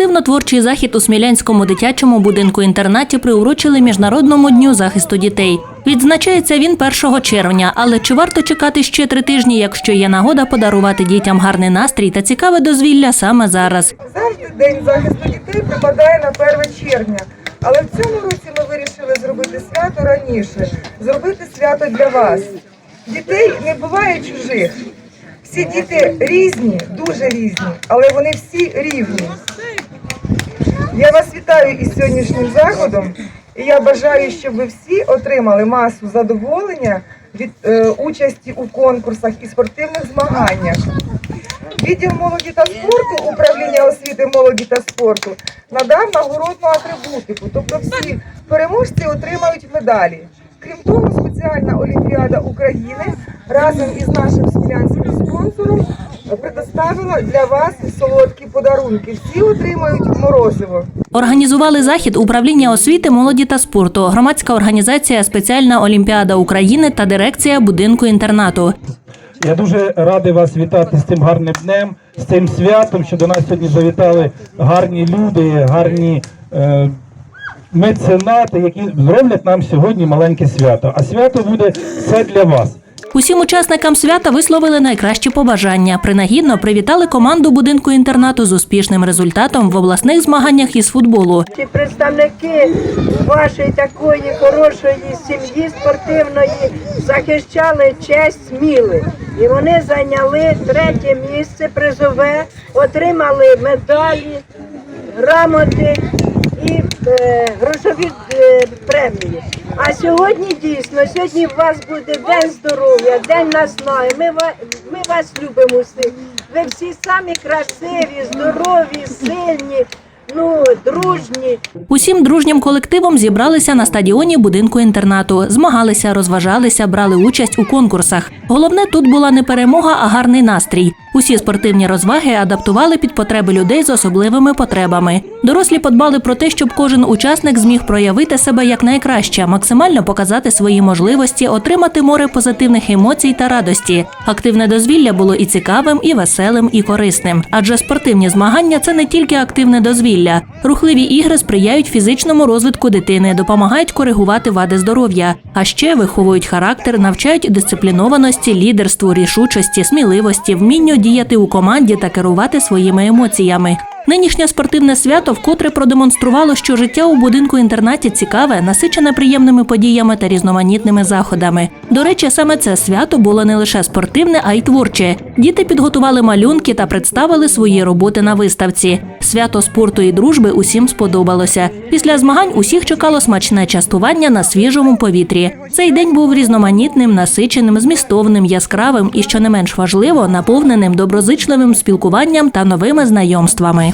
Спортивно-творчий захід у Смілянському дитячому будинку інтернаті приурочили Міжнародному дню захисту дітей. Відзначається він 1 червня, але чи варто чекати ще три тижні, якщо є нагода подарувати дітям гарний настрій та цікаве дозвілля саме зараз? Завжди День захисту дітей припадає на 1 червня. Але в цьому році ми вирішили зробити свято раніше, зробити свято для вас. Дітей не буває чужих. Всі діти різні, дуже різні, але вони всі рівні. Я вас вітаю із сьогоднішнім заходом, і я бажаю, щоб ви всі отримали масу задоволення від е, участі у конкурсах і спортивних змаганнях. Відділ молоді та спорту, управління освіти молоді та спорту надав нагородну атрибутику, тобто всі переможці отримають медалі. Крім того, спеціальна Олімпіада України разом із нашим смілянським спонсором предоставила для вас солодкі подарунки. Всі отримають морозиво. Організували захід управління освіти, молоді та спорту, громадська організація Спеціальна Олімпіада України та дирекція будинку інтернату. Я дуже радий вас вітати з цим гарним днем, з цим святом, що до нас сьогодні завітали гарні люди, гарні е, меценати, які зроблять нам сьогодні маленьке свято. А свято буде все для вас. Усім учасникам свята висловили найкращі побажання. Принагідно привітали команду будинку інтернату з успішним результатом в обласних змаганнях із футболу. Ці представники вашої такої хорошої сім'ї спортивної захищали честь Сміли. І вони зайняли третє місце призове, отримали медалі, грамоти і е, грошові е, премії. А сьогодні дійсно, сьогодні у вас буде день здоров'я, день наснаги. Ми, ва- ми вас любимо всіх. Ви всі самі красиві, здорові, сильні, ну, дружні. Усім дружнім колективом зібралися на стадіоні будинку інтернату, змагалися, розважалися, брали участь у конкурсах. Головне тут була не перемога, а гарний настрій. Усі спортивні розваги адаптували під потреби людей з особливими потребами. Дорослі подбали про те, щоб кожен учасник зміг проявити себе якнайкраще, максимально показати свої можливості, отримати море позитивних емоцій та радості. Активне дозвілля було і цікавим, і веселим, і корисним. Адже спортивні змагання це не тільки активне дозвілля. Рухливі ігри сприяють фізичному розвитку дитини, допомагають коригувати вади здоров'я, а ще виховують характер, навчають дисциплінованості, лідерству, рішучості, сміливості, вмінню діяти у команді та керувати своїми емоціями. Нинішнє спортивне свято вкотре продемонструвало, що життя у будинку інтернаті цікаве, насичене приємними подіями та різноманітними заходами. До речі, саме це свято було не лише спортивне, а й творче. Діти підготували малюнки та представили свої роботи на виставці. Свято спорту і дружби усім сподобалося. Після змагань усіх чекало смачне частування на свіжому повітрі. Цей день був різноманітним, насиченим, змістовним, яскравим і, що не менш важливо, наповненим доброзичливим спілкуванням та новими знайомствами.